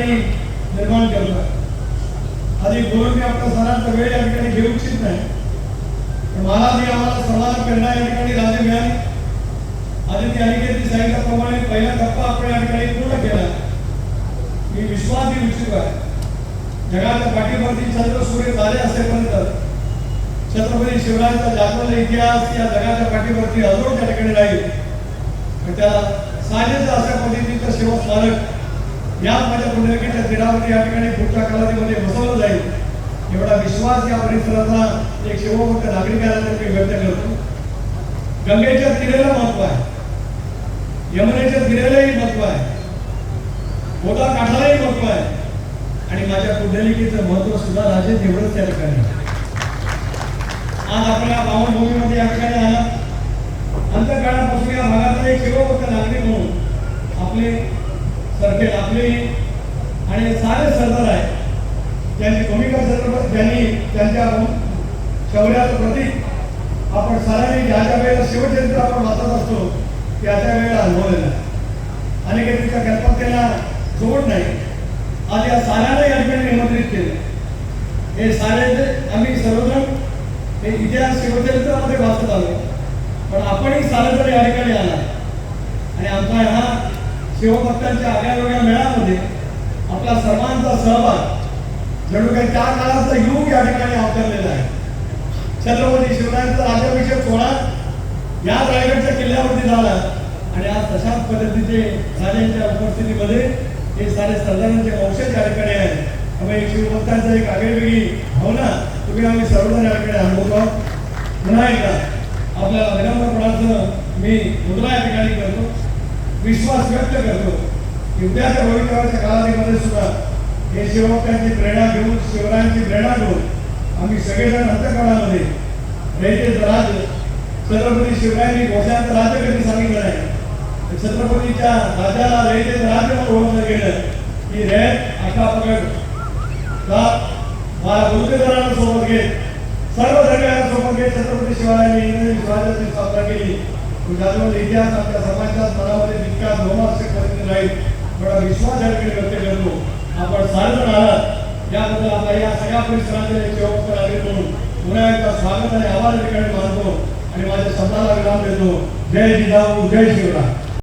ठिकाणी निर्माण करतोय आधी बोलून मी आपल्या सणांचा वेळ या ठिकाणी घेऊ इच्छित नाही. मला जी आम्हाला सर्वांना करणार या ठिकाणी राजे मिळाली. आधी ती अनिकेतनी सांगितल्याप्रमाणे पहिला टप्पा आपण या ठिकाणी पूर्ण केला. मी विश्वास देऊ इच्छितो आहे. जगाच्या पाठीवरती चंद्र सूर्य झाले असेपर्यंत छत्रपती शिवरायांचा जागवलेला इतिहास या जगाच्या पाठीवरती अजून त्या ठिकाणी राहील. त्या साजेचं अशा पद्धतीचं शिवस्मारक या माझ्या पुंडलिकेच्या तीरावरती या ठिकाणी पुढच्या कालावधीमध्ये बसवलं जाईल. एवढा विश्वास या परिसराचा एक शिवभक्त नागरिकांना मी व्यक्त करतो. गंगेच्या तिरेला महत्त्व आहे. यमुनेच्या तिरेलाही महत्त्व आहे. गोदा काठालाही महत्त्व आहे. आणि माझ्या पुंडलिकेचं महत्त्व सुद्धा राजे तेवढंच त्या ठिकाणी आज आपल्या पावनभूमीमध्ये या ठिकाणी आला अंतकाळापासून या भागातला एक शिवभक्त नागरिक म्हणून आपले सरखेल आपले आणि सारे सरदार आहे त्यांनी भूमिका संदर्भात त्यांनी त्यांच्या शौर्याचं प्रतीक आपण सरांनी ज्या ज्या वेळेला शिवचरित्र आपण वाचत असतो त्या त्या वेळेला अनुभवलेलं आहे. अनेक कल्पकतेला जोड नाही. आज या साऱ्याला या ठिकाणी निमंत्रित केलं. हे सारे आम्ही सर्वजण हे इतिहास शिवचरित्रामध्ये वाचत आलो. पण आपणही सारे जर या ठिकाणी आला. आणि आमचा हा शिवभक्तांच्या आगळ्या मेळामध्ये आपला सर्वांचा सहभाग जणू काही त्या काळाचा युग या ठिकाणी आवतरलेला आहे. छत्रपती शिवरायांचा राज्याभिषेक सोहळा या रायगडच्या किल्ल्यावरती झाला आणि आज तशाच पद्धतीचे झाल्याच्या उपस्थितीमध्ये हे सारे सरदारांचे वंशज या ठिकाणी आहेत. त्यामुळे शिवभक्तांचा एक आगळीवेगळी भावना तुम्ही आम्ही सर्वजण या ठिकाणी अनुभवतो. आहोत. पुन्हा एकदा आपल्या विनम्रपणाचं मी मुद्रा या ठिकाणी करतो. विश्वास व्यक्त करतो. की उद्याच्या भवितव्याच्या कालावधीमध्ये सुद्धा हे शिवभक्तांची प्रेरणा घेऊन शिवरायांची प्रेरणा घेऊन आम्ही सगळेजण अंतकाळामध्ये रयतेचं राज्य छत्रपती शिवरायांनी घोषणाचं राज्य कधी सांगितलं नाही. छत्रपतीच्या राजाला रयतेचं राज्य म्हणून ओळखलं गेलं. की रयत आका पकड. का मला गुरुदेवांना सोबत घेत सर्व सगळ्यांना सोबत घेत छत्रपती शिवरायांनी इंग्रजी स्वराज्याची स्थापना केली. ज्याच्यामध्ये इतिहास आपल्या समाजात मनावर विश्वास व्यक्त करतो. आपण सारेजण आहात. याबद्दल आपल्या या सगळ्या परिसरातील एक शेवटचा नागरिक म्हणून पुन्हा एकदा स्वागत आणि आवाज ठिकाणी मानतो. आणि माझ्या शब्दाला विराम देतो. जय जिजाऊ जय शिवराय.